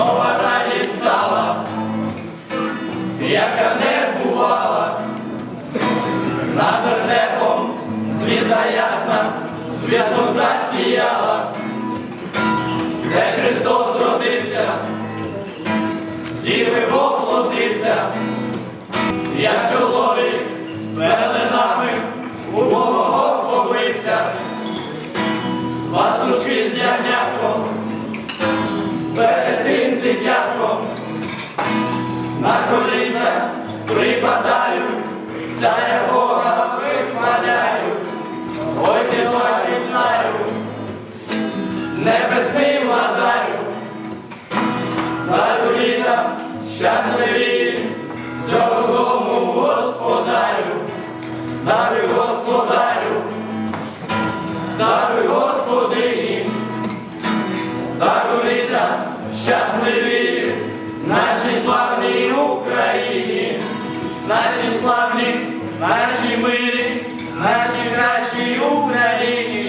нова радість стала, яка не бувала, над вертепом звізда ясна, святом засіяла, де Христос родився, зірви воплотився, як чоловік з у Бога побився, пастушки з ягнятком, на коліця припадаю, царя Бога вихваляю, ой ти царю, небесний владарю, дару літа щасливі, цього дому господарю, даруй господарю, даруй господині, даруй літа щасливі, нашій славні, наші милі, наші кращі Україні.